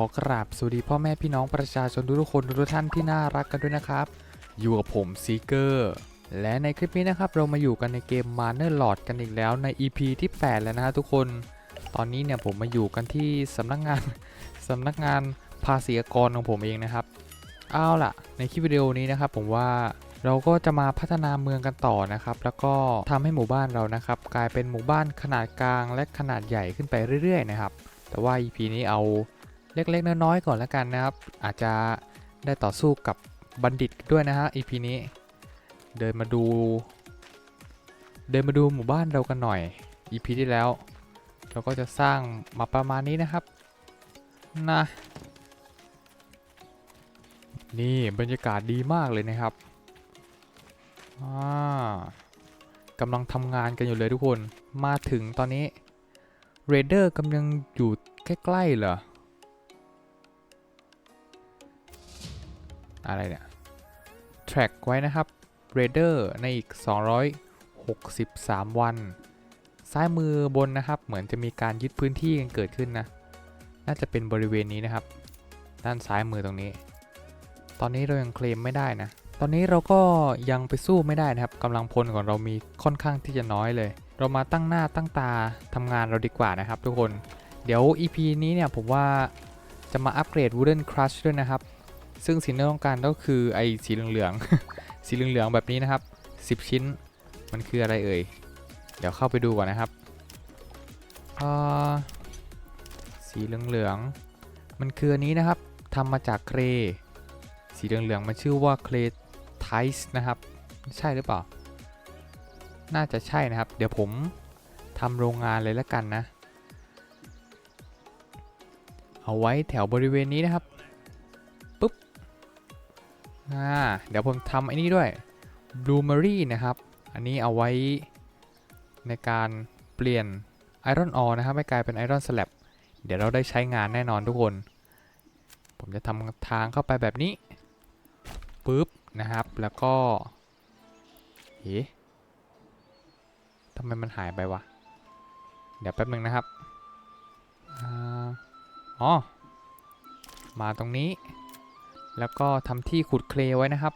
ขอกราบสวัสดีพ่อแม่พี่น้องประชาชนทุกๆคนทุกๆท่านที่น่ารักกันด้วยนะครับ อยู่กับผมซีเกอร์และในคลิปนี้นะครับเรามาอยู่กันในเกม m a n e r Lord กันอีกแล้วใน EP ที่ 8 แล้วนะฮะทุกคน ตอนนี้เนี่ยผมมาอยู่กันที่สำนักงานสำนักงานภาษีกรของผมเองนะครับ เอาล่ะ ในคลิปวิดีโอนี้นะครับผมว่าเราก็จะมาพัฒนาเมืองกันต่อนะครับ แล้วก็ทำให้หมู่บ้านเรานะครับ กลายเป็นหมู่บ้านขนาดกลางและขนาดใหญ่ขึ้นไปเรื่อยๆนะครับ แต่ว่า EP นี้เอา เล็กๆ น้อยๆก่อนแล้วกันนะครับ อาจจะได้ต่อสู้กับบัณฑิตด้วยนะฮะ EP นี้ เดินมาดู เดินมาดูหมู่บ้านเรากันหน่อย EP ที่แล้ว เราก็จะสร้างมาประมาณนี้นะครับนะนี่บรรยากาศดีมากเลยนะครับกำลังทำงานกันอยู่เลยทุกคน มาถึงตอนนี้เรเดอร์กำลังอยู่ใกล้ๆเหรอ อะไรเนี่ย track ไว้นะครับ r a d e r ในอีก 263 วัน ซ้ายมือบนนะครับ เหมือนจะมีการยึดพื้นที่กันเกิดขึ้นนะ น่าจะเป็นบริเวณนี้นะครับ ด้านซ้ายมือตรงนี้ ตอนนี้เรายังเคลมไม่ได้นะ ตอนนี้เราก็ยังไปสู้ไม่ได้นะครับกำลังพลของเรามีค่อนข้างที่จะน้อยเลย เรามาตั้งหน้าตั้งตาทำงานเราดีกว่านะครับ ทุกคน เดี๋ยว EP นี้เนี่ยผมว่าจะมาอัปเกรด Wooden Crush ด้วยนะครับ ซึ่งสิ่งที่ต้องการก็คือไอ้สีเหลืองๆ สีเหลืองๆแบบนี้นะครับ 10 ชิ้น มันคืออะไรเอ่ย เดี๋ยวเข้าไปดูก่อนนะครับอ่าสีเหลืองๆ มันคืออันนี้นะครับ ทำมาจากเคร สีเหลืองๆ มันชื่อว่าเครไทส์นะครับ ใช่หรือเปล่า น่าจะใช่นะครับ เดี๋ยวผมทำโรงงานเลยแล้วกันนะ เอาไว้แถวบริเวณนี้นะครับ อ่าเดี๋ยวผมทำไอ้นี่ด้วย Bloomery นะครับ อันนี้เอาไว้ในการเปลี่ยน Iron Ore นะครับให้กลายเป็น Iron Slab เดี๋ยวเราได้ใช้งานแน่นอนทุกคน ผมจะทำทางเข้าไปแบบนี้ปุ๊บนะครับ แล้วก็เฮ้ทำไมมันหายไปวะ เดี๋ยวแป๊บหนึ่งนะครับอ๋อ มาตรงนี้ แล้วก็ทำที่ขุดเคลไว้นะครับ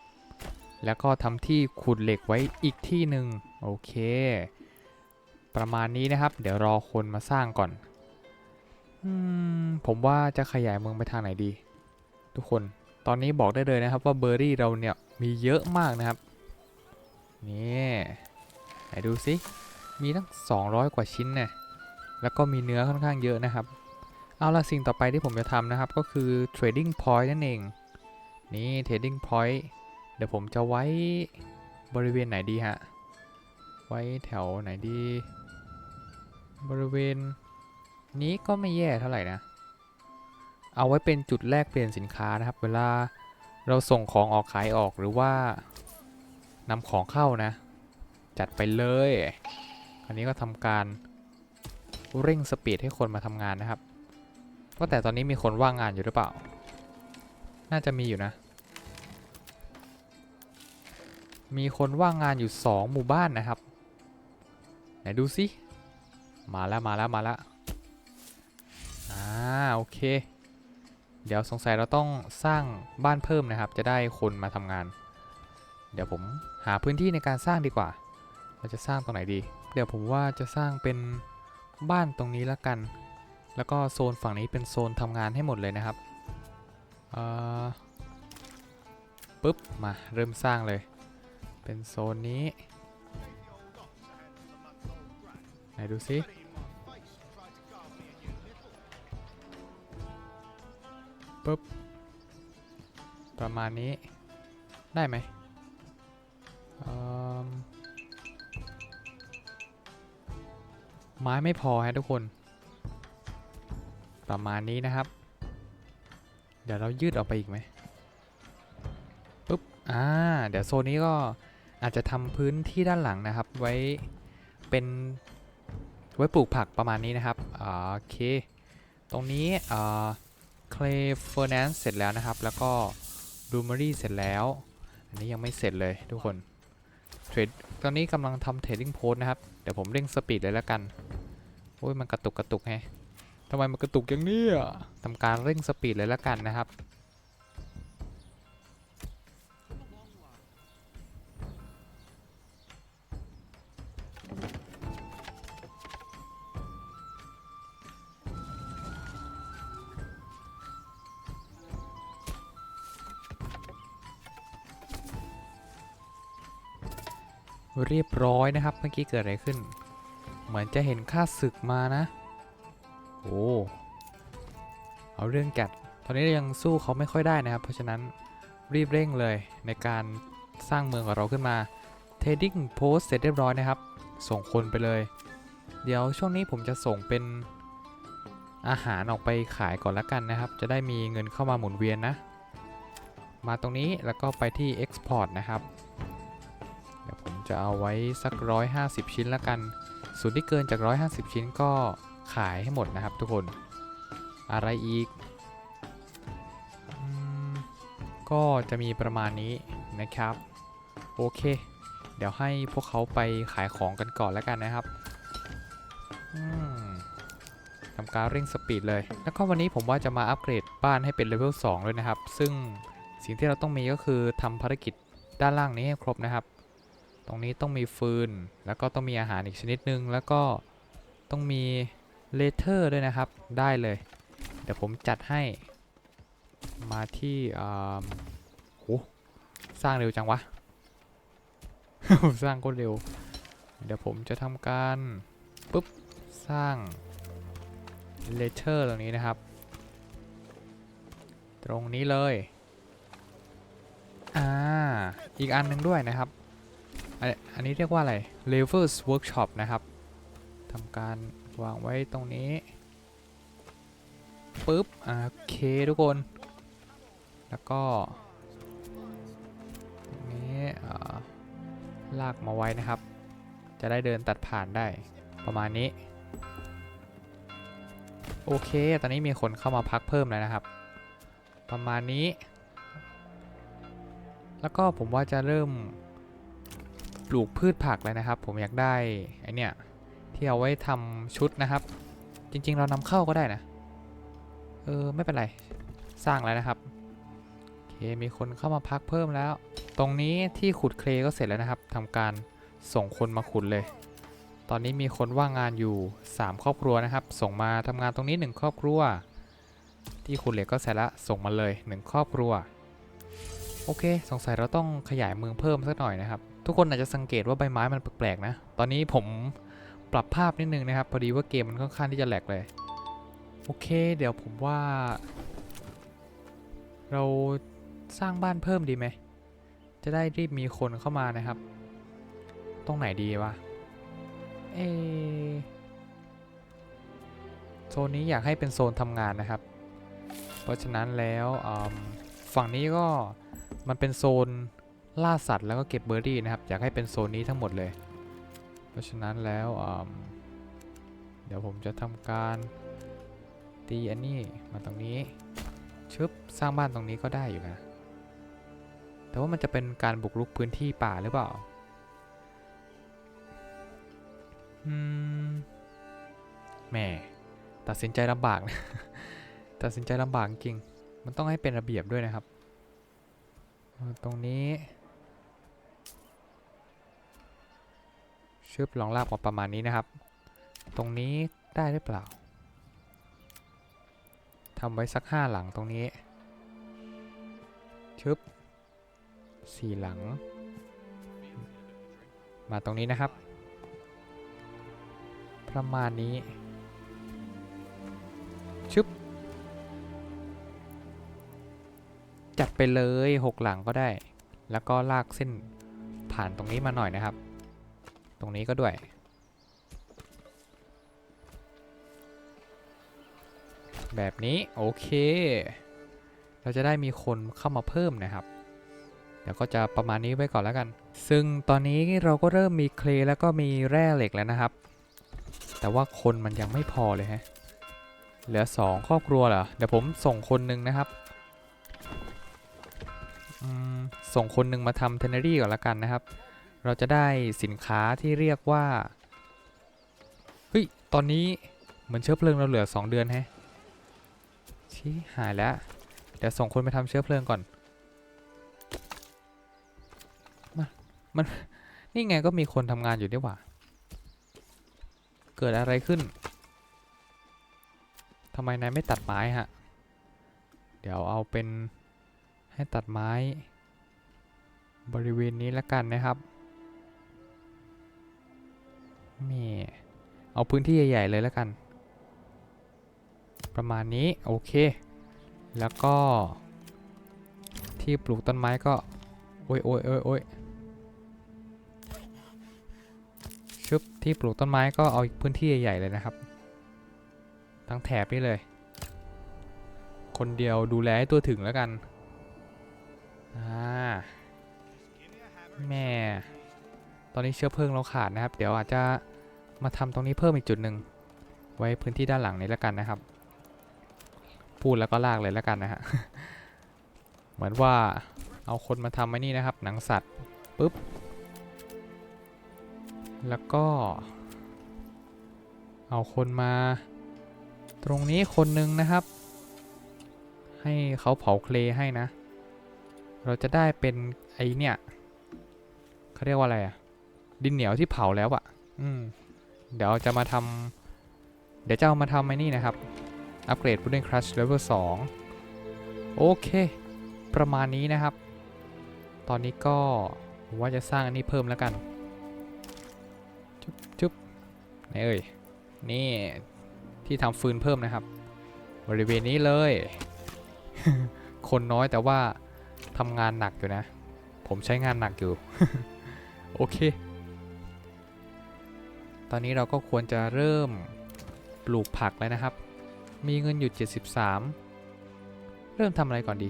แล้วก็ทำที่ขุดเหล็กไว้อีกที่หนึ่งโอเค ประมาณนี้นะครับ เดี๋ยวรอคนมาสร้างก่อนอืมผมว่าจะขยายเมืองไปทางไหนดี ทุกคนตอนนี้บอกได้เลยนะครับว่าเบอร์รี่เราเนี่ยมีเยอะมากนะครับนี่ไหนดูสิมีตั้ง 200 กว่าชิ้นนี่ยแล้วก็มีเนื้อค่อนข้างเยอะนะครับ เอาละสิ่งต่อไปที่ผมจะทำนะครับก็คือ trading point นั่นเอง นี่ trading point เดี๋ยวผมจะไว้บริเวณไหนดีฮะ ไว้แถวไหนดี บริเวณนี้ก็ไม่แย่เท่าไหร่นะ เอาไว้เป็นจุดแลกเปลี่ยนสินค้านะครับ เวลาเราส่งของออกขายออกหรือว่านำของเข้านะ จัดไปเลย อันนี้ก็ทำการเร่งสปีดให้คนมาทำงานนะครับว่าแต่ตอนนี้มีคนว่างงานอยู่หรือเปล่า น่าจะมีอยู่นะ มีคนว่างงานอยู่ 2 หมู่บ้านนะครับ ไหนดูสิ มาแล้วมาแล้วมาแล้วอ่าโอเค เดี๋ยวสงสัยเราต้องสร้างบ้านเพิ่มนะครับ จะได้คนมาทำงาน เดี๋ยวผมหาพื้นที่ในการสร้างดีกว่า เราจะสร้างตรงไหนดี เดี๋ยวผมว่าจะสร้างเป็นบ้านตรงนี้ล้วกัน แล้วก็โซนฝั่งนี้เป็นโซนทำงานให้หมดเลยนะครับเอ่อปุ๊บ มาเริ่มสร้างเลย เป็นโซนนี้ ไหนดูสิปุ๊บ ประมาณนี้ ได้ไหมเอิ่มไม้ไม่พอฮะทุกคน ประมาณนี้นะครับ เดี๋ยวเรายืดออกไปอีกไหมปุ๊บ อ่า เดี๋ยวโซนนี้ก็ อาจจะทำพื้นที่ด้านหลังนะครับ ไว้เป็นไว้ปลูกผักประมาณนี้นะครับโอเค ตรงนี้เคลเฟอร์แนนซ์เสร็จแล้วนะครับ แล้วก็ดูมารีเสร็จแล้ว อันนี้ยังไม่เสร็จเลยทุกคนเทรดตอนนี้กำลังทำเทรดดิ้งโพสนะครับ เดี๋ยวผมเร่งสปีดเลยแล้วกัน โอ้ยมันกระตุกกระตุกแฮะทำไมมันกระตุกอย่างนี้ทำการเร่งสปีดเลยและกันนะครับ เรียบร้อยนะครับ เมื่อกี้เกิดอะไรขึ้น เหมือนจะเห็นค่าศึกมานะ โอ้เอาเรื่องจัด ตอนนี้ยังสู้เขาไม่ค่อยได้นะครับ เพราะฉะนั้นรีบเร่งเลยในการสร้างเมืองของเราขึ้นมา Trading Post เสร็จเรียบร้อยนะครับ ส่งคนไปเลย เดี๋ยวช่วงนี้ผมจะส่งเป็นอาหารออกไปขายก่อนละกันนะครับ จะได้มีเงินเข้ามาหมุนเวียนนะ มาตรงนี้แล้วก็ไปที่ Export นะครับ จะเอาไว้สัก 150 ชิ้นละกัน ส่วนที่เกินจาก 150 ชิ้นก็ขายให้หมดนะครับทุกคน อะไรอีกอก็จะมีประมาณนี้นะครับ โอเค เดี๋ยวให้พวกเขาไปขายของกันก่อนแล้วกันนะครับทำการเร่งสปีดเลย แล้วก็วันนี้ผมว่าจะมาอัปเกรดบ้านให้เป็นเลเวล2ด้วยนะครับ ซึ่งสิ่งที่เราต้องมีก็คือทำภารกิจด้านล่างนี้ให้ครบนะครับ ตรงนี้ต้องมีฟืน แล้วก็ต้องมีอาหารอีกชนิดหนึ่งแล้วก็ต้องมีเลเทอร์ด้วยนะครับ ได้เลย เดี๋ยวผมจัดให้ มาที่อ่าโหสร้างเร็วจังวะ สร้างก็เร็ว เดี๋ยวผมจะทำการปุ๊บ สร้างเลเทอร์ตรงนี้นะครับ ตรงนี้เลย อ่า อีกอันหนึงด้วยนะครับ อันนี้เรียกว่าอะไร Levels Workshop นะครับทำการวางไว้ตรงนี้ปุ๊บโอเคทุกคน แล้วก็ตรงนี้ลากมาไว้นะครับ จะได้เดินตัดผ่านได้ประมาณนี้ โอเค ตอนนี้มีคนเข้ามาพักเพิ่มแล้วนะครับ ประมาณนี้ แล้วก็ผมว่าจะเริ่ม ลูกพืชผักเลยนะครับ ผมอยากได้ไอเนี่ย ที่เอาไว้ทำชุดนะครับ จริง ๆ เรานำเข้าก็ได้นะ เออ ไม่เป็นไร สร้างแล้วนะครับโอเคมีคนเข้ามาพักเพิ่มแล้ว ตรงนี้ที่ขุดเคลก็เสร็จแล้วนะครับทำการส่งคนมาขุดเลย ตอนนี้มีคนว่างงานอยู่ 3 ครอบครัวนะครับ ส่งมาทำงานตรงนี้ 1 ครอบครัว ที่ขุดเหล็กก็เสร็จล้วส่งมาเลย 1 ครอบครัว โอเค สงสัยเราต้องขยายเมืองเพิ่มสักหน่อยนะครับ ทุกคนอาจจะสังเกตว่าใบไม้มันแปลกๆนะ ตอนนี้ผมปรับภาพนิดนึงนะครับ พอดีว่าเกมมันค่อนข้างที่จะแหลกเลย โอเค เดี๋ยวผมว่า เราสร้างบ้านเพิ่มดีไหม จะได้รีบมีคนเข้ามานะครับ ตรงไหนดีวะ เอโซนนี้อยากให้เป็นโซนทำงานนะครับ เพราะฉะนั้นแล้วฝั่งนี้ก็มันเป็นโซน ล่าสัตว์แล้วก็เก็บเบอร์รี่นะครับ อยากให้เป็นโซนนี้ทั้งหมดเลย เพราะฉะนั้นแล้วเดี๋ยวผมจะทำการตีอันนี้มาตรงนี้ชึบสร้างบ้านตรงนี้ก็ได้อยู่นะ แต่ว่ามันจะเป็นการบุกรุกพื้นที่ป่าหรือเปล่าอืมแหมตัดสินใจลำบากนะตัดสินใจลำบากจริง มันต้องให้เป็นระเบียบด้วยนะครับ ตรงนี้ ชึบลองลากมาประมาณนี้นะครับ ตรงนี้ได้หรือเปล่าทำไว้สักห้าหลังตรงนี้ชึบสี่หลัง มาตรงนี้นะครับ ประมาณนี้ชึบจัดไปเลยหกหลังก็ได้ แล้วก็ลากเส้นผ่านตรงนี้มาหน่อยนะครับ ตรงนี้ก็ด้วย แบบนี้ โอเค เราจะได้มีคนเข้ามาเพิ่มนะครับ เดี๋ยวก็จะประมาณนี้ไว้ก่อนแล้วกัน ซึ่งตอนนี้เราก็เริ่มมีเคลแล้วก็มีแร่เหล็กแล้วนะครับ แต่ว่าคนมันยังไม่พอเลยฮะ เหลือ 2 ครอบครัวเหรอ เดี๋ยวผมส่งคนหนึ่งนะครับส่งคนหนึ่งมาทำเทนเนอรี่ก่อนละกันนะครับ เราจะได้สินค้าที่เรียกว่าเฮ้ยตอนนี้เหมือนเชื้อเพลิงเราเหลือ 2 เดือนแฮะชี้หายแล้วเดี๋ยวส่งคนไปทำเชื้อเพลิงก่อนมามันนี่ไงก็มีคนทำงานอยู่ด้วยว่ะเกิดอะไรขึ้นทำไมนายไม่ตัดไม้ฮะ เดี๋ยวเอาเป็นให้ตัดไม้ บริเวณนี้ละกันนะครับ นี่เอาพื้นที่ใหญ่ ๆ เลยแล้วกัน ประมาณนี้ โอเค แล้วก็ ที่ปลูกต้นไม้ก็ โอ้ยโอ้ยโอ้ยโอ้ยชึบที่ปลูกต้นไม้ก็เอาพื้นที่ใหญ่ๆเลยนะครับ ทั้งแถบนี้เลย คนเดียวดูแลให้ตัวถึงแล้วกันอ่าแม่ ตอนนี้เชื้อเพลิงเราขาดนะครับ เดี๋ยวอาจจะ มาทำตรงนี้เพิ่มอีกจุดหนึ่งไว้พื้นที่ด้านหลังนี้แล้วกันนะครับ พูดแล้วก็ลากเลยแล้วกันนะฮะเหมือนว่าเอาคนมาทำไอ้นี่นะครับ หนังสัตว์ปุ๊บ แล้วก็ เอาคนมา ตรงนี้คนหนึ่งนะครับ ให้เขาเผาเคลให้นะ เราจะได้เป็นไอเนี่ยเขาเรียกว่าอะไรอะดินเหนียวที่เผาแล้วอะอืม เดี๋ยวจะมาทำเดี๋ยวจะเอามาทำไอ้นี่นะครับ อัปเกรด Wooden Crush Level 2โอเค ประมาณนี้นะครับ ตอนนี้ก็ผมว่าจะสร้างอันนี้เพิ่มแล้วกัน จุ๊บจุ๊บไหนเอ่ย นี่ที่ทำฟืนเพิ่มนะครับ บริเวณนี้เลย คนน้อยแต่ว่าทำงานหนักอยู่นะ ผมใช้งานหนักอยู่ โอเค ตอนนี้เราก็ควรจะเริ่มปลูกผักแล้วนะครับ มีเงินอยู่ 73 เริ่มทำอะไรก่อนดี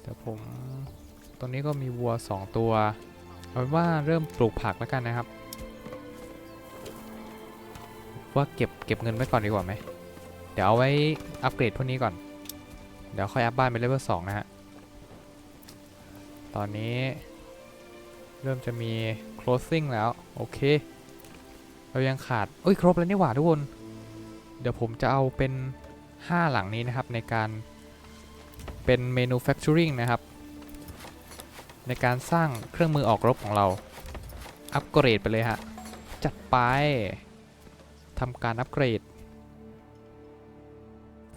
เดี๋ยวผม ตรงนี้ก็มีวัว 2 ตัว เอาเป็นว่าเริ่มปลูกผักแล้วกันนะครับ ว่าเก็บเก็บเงินไว้ก่อนดีกว่าไหม เดี๋ยวเอาไว้อัปเกรดพวกนี้ก่อน เดี๋ยวค่อยอัพบ้านเป็นเลเวล2นะฮะ ตอนนี้ เริ่มจะมี closing แล้ว โอเค เรายังขาดเอ้ย ครบแล้วนี่หว่าทุกคน เดี๋ยวผมจะเอาเป็น 5 หลังนี้นะครับ ในการเป็น manufacturing นะครับ ในการสร้างเครื่องมือออกรบของเรา อัปเกรดไปเลยฮะ จัดไปทำการอัปเกรด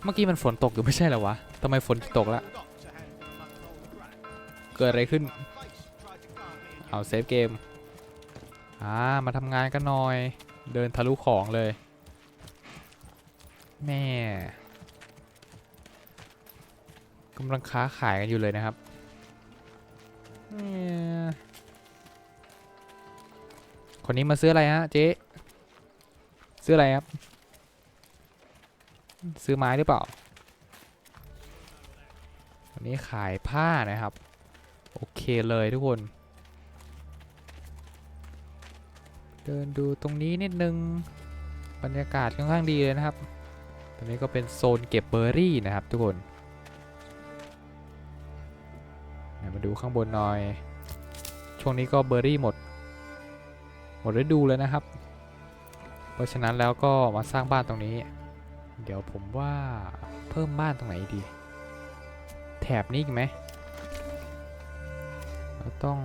เมื่อกี้มันฝนตกอยู่ไม่ใช่เหรอวะทำไมฝนตกแล้ว เกิดอะไรขึ้น เอาเซฟเกม อ่า มาทำงานกันหน่อย เดินทะลุของเลย แม่กำลังค้าขายกันอยู่เลยนะครับเนี่ยคนนี้มาซื้ออะไรฮะเจ๊ ซื้ออะไรครับ ซื้อไม้หรือเปล่าวันนี้ขายผ้านะครับ โอเคเลยทุกคน เดินดูตรงนี้นิดนึง บรรยากาศค่อนข้างดีเลยนะครับ ตรงนี้ก็เป็นโซนเก็บเบอร์รี่นะครับทุกคนมาดูข้างบนหน่อย ช่วงนี้ก็เบอร์รี่หมด หมดฤดูเลยนะครับ เพราะฉะนั้นแล้วก็มาสร้างบ้านตรงนี้ เดี๋ยวผมว่าเพิ่มบ้านตรงไหนดี แถบนี้อีกไหม ต้อง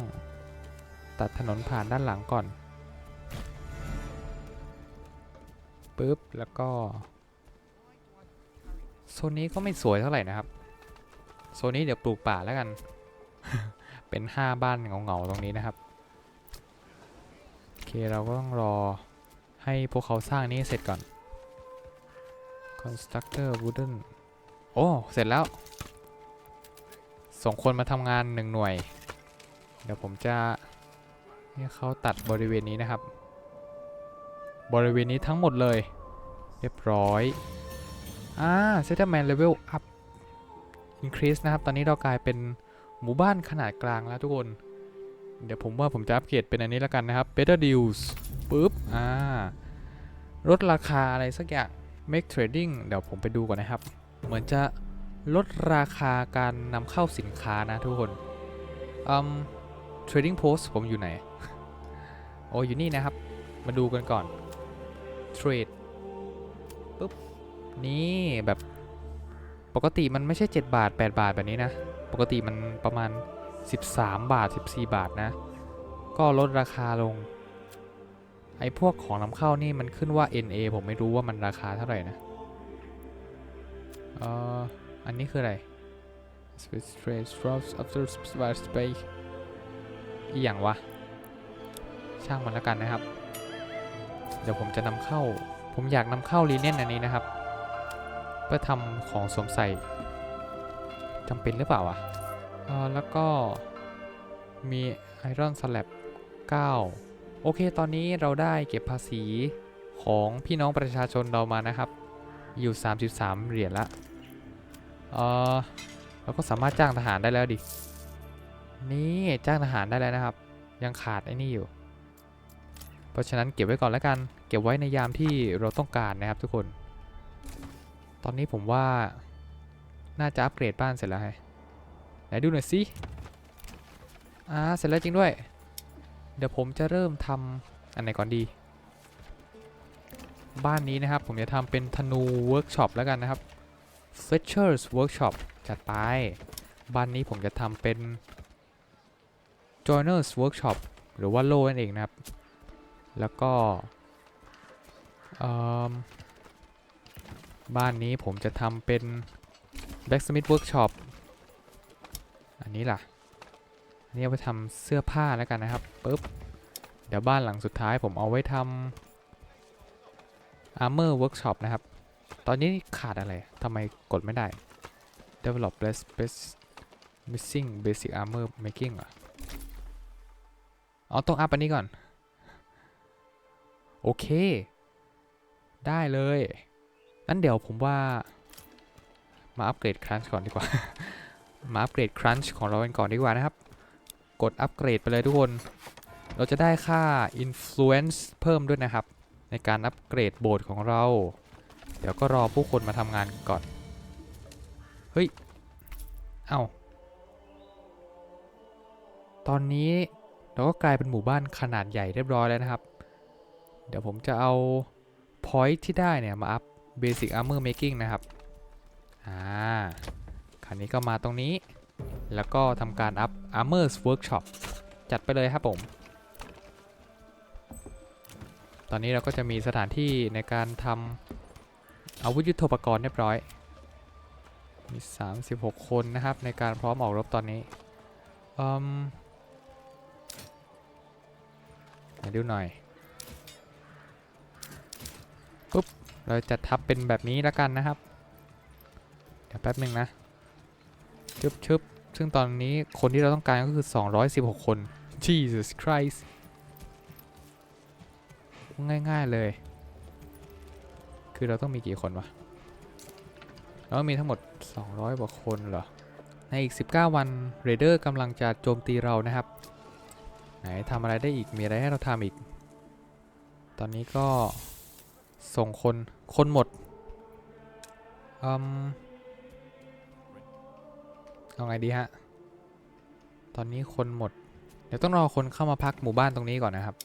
ตัดถนนผ่านด้านหลังก่อนปุ๊บ แล้วก็ โซนนี้ก็ไม่สวยเท่าไหร่นะครับ โซนนี้เดี๋ยวปลูกป่าแล้วกัน เป็น5บ้านเงาๆตรงนี้นะครับ โอเค เราก็ต้องรอให้พวกเขาสร้างนี้เสร็จก่อน constructor wooden โอ้ เสร็จแล้ว ส่งคนมาทำงานหนึ่งหน่วย เดี๋ยวผมจะให้เขาตัดบริเวณนี้นะครับ บริเวณนี้ทั้งหมดเลย เรียบร้อย อ่า settlement level up increase นะครับ ตอนนี้เรากลายเป็นหมู่บ้านขนาดกลางแล้วทุกคน เดี๋ยวผมว่าผมจะอัปเกรดเป็นอันนี้แล้วกันนะครับ better deals ปุ๊บ อ่า ลดราคาอะไรสักอย่าง make trading เดี๋ยวผมไปดูก่อนนะครับ เหมือนจะลดราคาการนำเข้าสินค้านะทุกคนอืม trading post ผมอยู่ไหน โอ้อยู่นี่นะครับ มาดูกันก่อนเทรดปุ๊บ นี่แบบปกติมันไม่ใช่ 7 บาท 8 บาทแบบนี้นะ ปกติมันประมาณ 13 บาท 14 บาทนะ ก็ลดราคาลง ไอ้พวกของนำเข้านี่มันขึ้นว่า NA ผมไม่รู้ว่ามันราคาเท่าไหร่นะเอ่ออันนี้คืออะไร Space Trade Drops After Space อีหยังวะ ช่างมันแล้วกันนะครับ เดี๋ยวผมจะนำเข้า ผมอยากนำเข้าลีเนียนอันนี้นะครับ เพื่อทำของสวมใส่จำเป็นหรือเปล่าอะเออแล้วก็มีไอรอนสแลบ9โอเค ตอนนี้เราได้เก็บภาษีของพี่น้องประชาชนเรามานะครับ อยู่ 33 เหรียญละเออเราก็สามารถจ้างทหารได้แล้วดิ นี่จ้างทหารได้แล้วนะครับ ยังขาดไอ้นี่อยู่ เพราะฉะนั้นเก็บไว้ก่อนแล้วกัน เก็บไว้ในยามที่เราต้องการนะครับทุกคน ตอนนี้ผมว่าน่าจะอัปเกรดบ้านเสร็จแล้วไงไหนดูหน่อยสิอ่าเสร็จแล้วจริงด้วย เดี๋ยวผมจะเริ่มทำอันไหนก่อนดี บ้านนี้นะครับผมจะทำเป็นธนูเวิร์กช็อปแล้วกันนะครับ Fletcher's Workshop จัดไป บ้านนี้ผมจะทำเป็น Joiner's Workshop หรือว่าโลนั่นเองนะครับ แล้วก็บ้านนี้ผมจะทำเป็น Blacksmith Workshop อันนี้ล่ะ อันนี้เอาไปทำเสื้อผ้าแล้วกันนะครับปุ๊บ เดี๋ยวบ้านหลังสุดท้ายผมเอาไว้ทำ Armor Workshop นะครับ ตอนนี้ขาดอะไรทำไมกดไม่ได้ Develop Best Best Missing Basic Armor Making เห รออ๋อต้องอัพอันนี้ก่อน โอเค ได้เลยงั้นเดี๋ยวผมว่า มาอัปเกรดครันช์ก่อนดีกว่า มาอัปเกรดครันช์ของเรากันก่อนดีกว่านะครับ กดอัปเกรดไปเลยทุกคน เราจะได้ค่า influence เพิ่มด้วยนะครับ ในการอัปเกรดโบสถ์ของเรา เดี๋ยวก็รอผู้คนมาทำงานก่อน เฮ้ย เอ้าตอนนี้ เราก็กลายเป็นหมู่บ้านขนาดใหญ่เรียบร้อยแล้วนะครับ เดี๋ยวผมจะเอา point ที่ได้เนี่ยมาอัพ basic armor making นะครับ อ่า คราวนี้ก็มาตรงนี้ แล้วก็ทำการอัพ armor's workshop จัดไปเลยครับผม ตอนนี้เราก็จะมีสถานที่ในการทำอาวุธยุทโธปกรณ์เรียบร้อย มี 36 คนนะครับในการพร้อมออกรบตอนนี้อืม มาดูหน่อยปุ๊บเราจะทับเป็นแบบนี้แล้วกันนะครับ เดี๋ยวแป๊บหนึ่งนะชึบชึบซึ่งตอนนี้คนที่เราต้องการก็คือ 216 คน Jesus Christ ง่ายๆเลย คือเราต้องมีกี่คนวะเราต้องมีทั้งหมด 200กว่าคนเหรอ ในอีก 19 วันเรเดอร์กำลังจะโจมตีเรานะครับ ไหนทำอะไรได้อีกมีอะไรให้เราทำอีก ตอนนี้ก็ส่งคนคนหมดอืมเอาไงดีฮะ ตอนนี้คนหมด เดี๋ยวต้องรอคนเข้ามาพักหมู่บ้านตรงนี้ก่อนนะครับ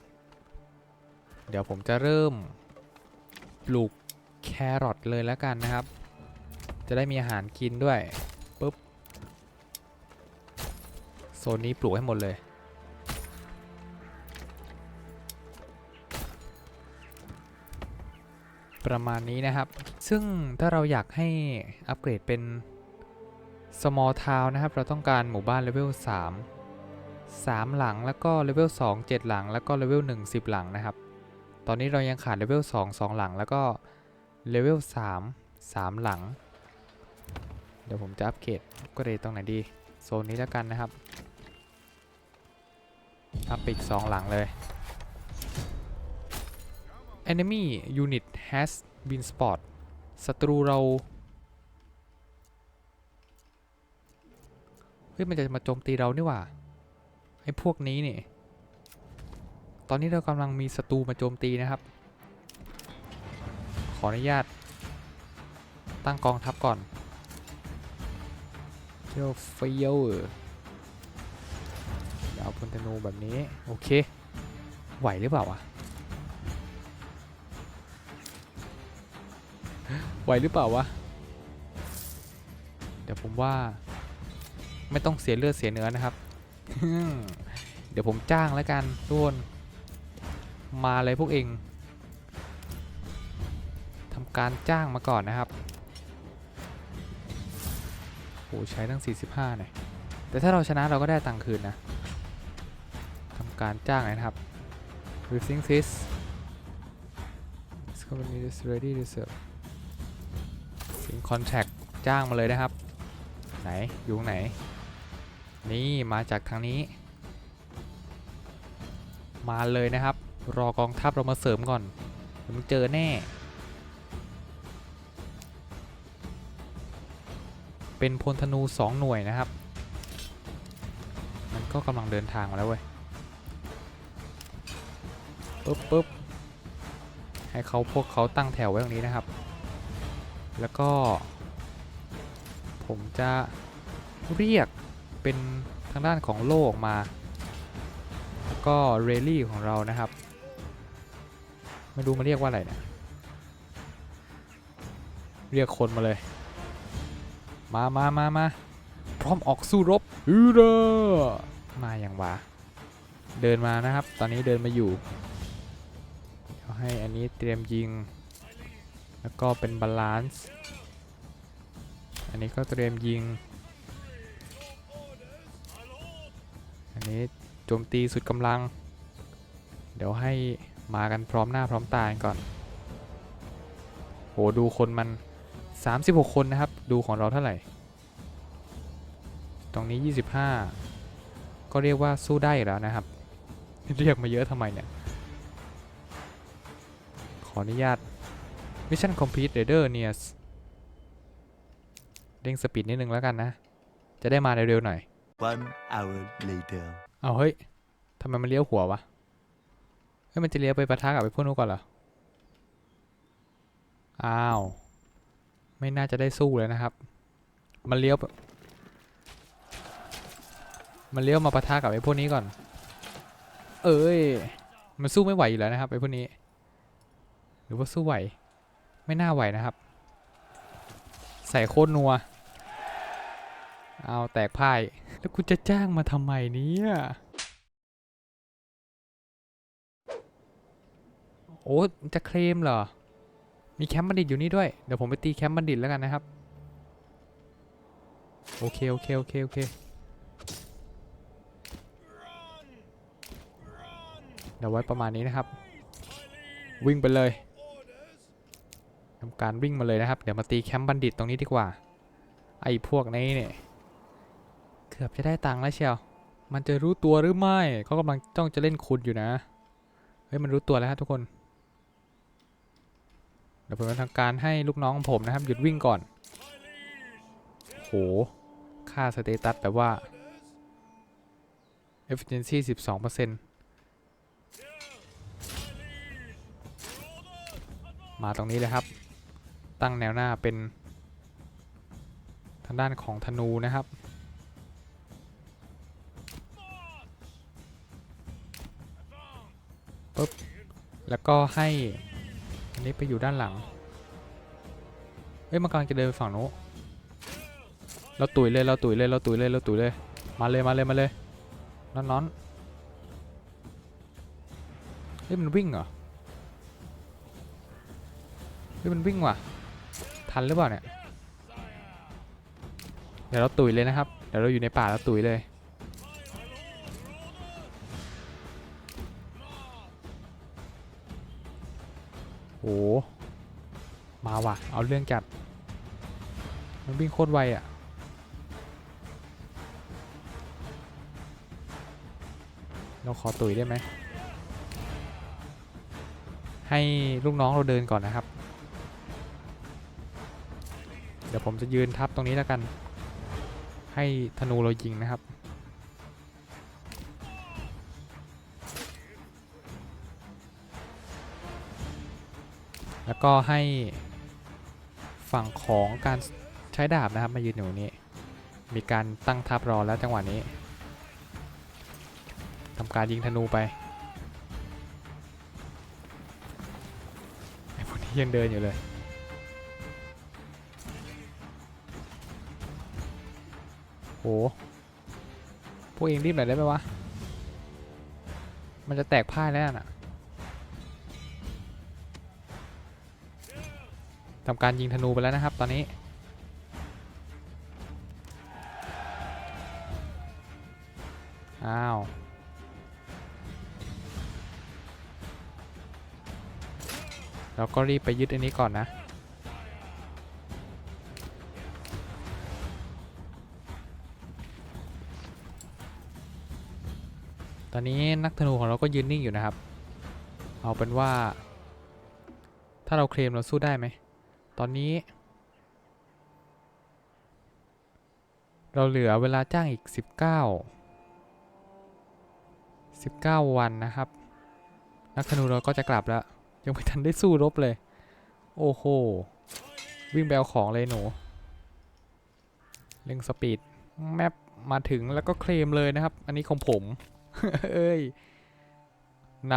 เดี๋ยวผมจะเริ่มปลูกแครอทเลยแล้วกันนะครับ จะได้มีอาหารกินด้วยปุ๊บโซนนี้ปลูกให้หมดเลย ประมาณนี้นะครับ ซึ่งถ้าเราอยากให้อัปเกรดเป็น small town นะครับ เราต้องการหมู่บ้านเลเวล3 3 หลังแล้วก็เลเวล2 7 หลัง แล้วก็เลเวล1 10 หลังนะครับ ตอนนี้เรายังขาดเลเวล2 2 หลัง แล้วก็เลเวล3 3 หลัง เดี๋ยวผมจะอัปเกรดอัปเกรดตรงไหนดีโซนนี้แล้วกันนะครับอัพไปอีก2หลังเลย enemy unit has been spot ศัตรูเรา เฮ้ย มันจะมาโจมตีเรานี่หว่า ไอ้พวกนี้นี่ ตอนนี้เรากำลังมีศัตรูมาโจมตีนะครับ ขออนุญาต ตั้งกองทัพก่อนเที่ยวเฟียวเอาพลธนูแบบนี้ โอเค ไหวหรือเปล่าวะ ไหวหรือเปล่าวะ เดี๋ยวผมว่า ไม่ต้องเสียเลือดเสียเนื้อนะครับ เดี๋ยวผมจ้างแล้วกันทุกคนมาเลยพวกเองทำการจ้างมาก่อนนะครับโอ้ใช้ตั้ง 45หน่อยแต่ถ้าเราชนะเราก็ได้ตังค์คืนนะทำการจ้างหน่อยนะครับ Refing this This company is ready to serve สิง contract จ้างมาเลยนะครับ ไหน อยู่ไหน นี่มาจากทางนี้ มาเลยนะครับ รอกองทัพเรามาเสริมก่อนมึงเจอแน่ เป็นพลธนู 2 หน่วยนะครับ มันก็กำลังเดินทางมาแล้วเว้ยปึ๊บปึ๊บให้เขาพวกเขาตั้งแถวไว้ตรงนี้นะครับ แล้วก็ ผมจะเรียกเป็นทางด้านของโลกมา แล้วก็เรลลี่ของเรานะครับ ไม่รู้มาเรียกว่าอะไรเนะเรียกคนมาเลย มามามามาพร้อมออกสู้รบฮือเดอมาอย่างวะเดินมานะครับ ตอนนี้เดินมาอยู่ให้อันนี้เตรียมยิง แล้วก็เป็นบาลานซ์ อันนี้ก็เตรียมยิง อันนี้โจมตีสุดกำลัง เดี๋ยวให้มากันพร้อมหน้าพร้อมตากันก่อน โหดูคนมัน 36 คนนะครับ ดูของเราเท่าไหร่ ตรงนี้ 25 ก็เรียกว่าสู้ได้แล้วนะครับ เรียกมาเยอะทำไมเนี่ย ขออนุญาต Mission Complete Raider Nears เร่งสปีดนิดนึงแล้วกันนะ จะได้มาเร็วๆหน่อย One hour later. เอาเฮ้ยทำไมมันเลี้ยวหัววะ เฮ้ยมันจะเลี้ยวไปปะทะกับไอ้พวกนู้นก่อนเหรอ อ้าว ไม่น่าจะได้สู้เลยนะครับ มันเลี้ยว มันเลี้ยวมาปะทะกับไอ้พวกนี้ก่อน เอ้ย มันสู้ไม่ไหวอยู่แล้วนะครับไอ้พวกนี้ หรือว่าสู้ไหว ไม่น่าไหวนะครับ ใส่โคตรนัว เอาแตกพ่าย แล้วกูจะจ้างมาทำไมเนี่ยโอ้จะเคลมเหรอ มีแคมป์บัณฑิตอยู่นี่ด้วย เดี๋ยวผมไปตีแคมป์บัณฑิตแล้วกันนะครับ โอเค โอเค โอเค โอเค เดี๋ยวไว้ประมาณนี้นะครับ วิ่งไปเลย ทำการวิ่งมาเลยนะครับ เดี๋ยวมาตีแคมป์บัณฑิตตรงนี้ดีกว่า ไอ้พวกนี้เนี่ย เกือบจะได้ตังค์แล้วเชียว มันจะรู้ตัวหรือไม่ เขากำลังจ้องจะเล่นคุณอยู่นะ เฮ้ยมันรู้ตัวแล้วครับทุกคน เดี๋ยวผมจะทำการให้ลูกน้องของผมนะครับ หยุดวิ่งก่อน โห ค่าสเตตัสแบบว่า efficiency 12%มาตรงนี้เลยครับ ตั้งแนวหน้าเป็นทางด้านของธนูนะครับ ปุ๊บ แล้วก็ให้อันนี้ไปอยู่ด้านหลัง เอ้ยมันกำลังจะเดินไปฝั่งโน้เราตุ๋ยเลย เราตุ๋ยเลย เราตุ๋ยเลย เราตุ๋ยเลย มาเลย มาเลย มาเลยนอนนอนเฮ้ยมันวิ่งเหรอ เฮ้ยมันวิ่งว่ะ ทันหรือเปล่าเนี่ย เดี๋ยวเราตุ๋ยเลยนะครับ เดี๋ยวเราอยู่ในป่าเราตุ๋ยเลยโอ้มาว่ะ เอาเรื่องจัด มันวิ่งโคตรไวอะ่ะ เราขอตุ๋ยได้ไหม ให้ลูกน้องเราเดินก่อนนะครับ เดี๋ยวผมจะยืนทับตรงนี้แล้วกัน ให้ธนูเรายิงนะครับ แล้วก็ให้ฝั่งของการใช้ดาบนะครับมายืนอยู่นี้ มีการตั้งทับรอแล้วจังหวะนี้ทำการยิงธนูไปไอ้พวกนี้ยังเดินอยู่เลย พวกเองรีบหน่อยได้ไหมวะ มันจะแตกพ่ายแล้วน่ะทำการยิงธนูไปแล้วนะครับตอนนี้ อ้าวเราก็รีบไปยึดอันนี้ก่อนนะ ก็ยืนนิ่งอยู่นะครับ เอาเป็นว่า ถ้าเราเคลมเราสู้ได้ไหม ตอนนี้ เราเหลือเวลาจ้างอีก 19 19 วันนะครับ นักธนูเราก็จะกลับแล้ว ยังไม่ทันได้สู้รบเลย โอ้โห วิ่งแบวของเลยหนูเร่งสปีดแมปมาถึงแล้วก็เคลมเลยนะครับ อันนี้ของผม เอ้ย น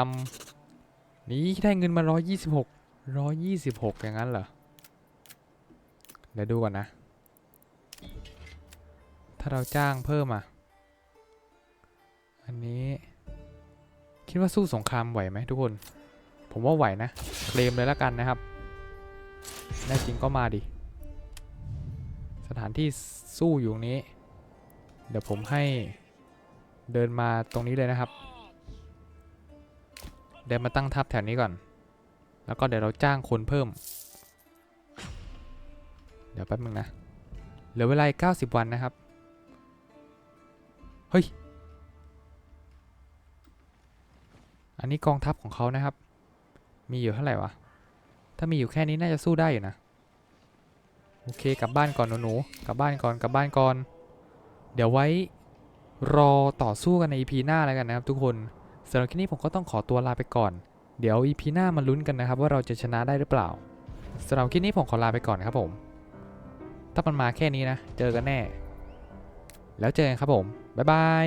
ำนี่ได้เงินมา 126 126 อย่างนั้นเหรอ เดี๋ยวดูก่อนนะ ถ้าเราจ้างเพิ่มอะ อันนี้ คิดว่าสู้สงครามไหวไหมทุกคน ผมว่าไหวนะ เคลมเลยละกันนะครับแน่จริงก็มาดิ สถานที่สู้อยู่นี้ เดี๋ยวผมให้เดินมาตรงนี้เลยนะครับ เดินมาตั้งทัพแถวนี้ก่อน แล้วก็เดี๋ยวเราจ้างคนเพิ่ม เดี๋ยวแป๊บนึงนะ เหลือเวลาอีก90 วันนะครับ เฮ้ย อันนี้กองทัพของเขานะครับ มีอยู่เท่าไหร่วะ ถ้ามีอยู่แค่นี้น่าจะสู้ได้อยู่นะ โอเคกลับบ้านก่อนหนูๆกลับบ้านก่อนกลับบ้านก่อน เดี๋ยวไว้รอต่อสู้กันใน EP หน้าแล้วกันนะครับทุกคน สำหรับคลิปนี้ผมก็ต้องขอตัวลาไปก่อน เดี๋ยว EP หน้ามาลุ้นกันนะครับว่าเราจะชนะได้หรือเปล่าสำหรับคลิปนี้ผมขอลาไปก่อนครับผม ถ้ามันมาแค่นี้นะ เจอกันแน่ แล้วเจอกันครับผม บ๊ายบาย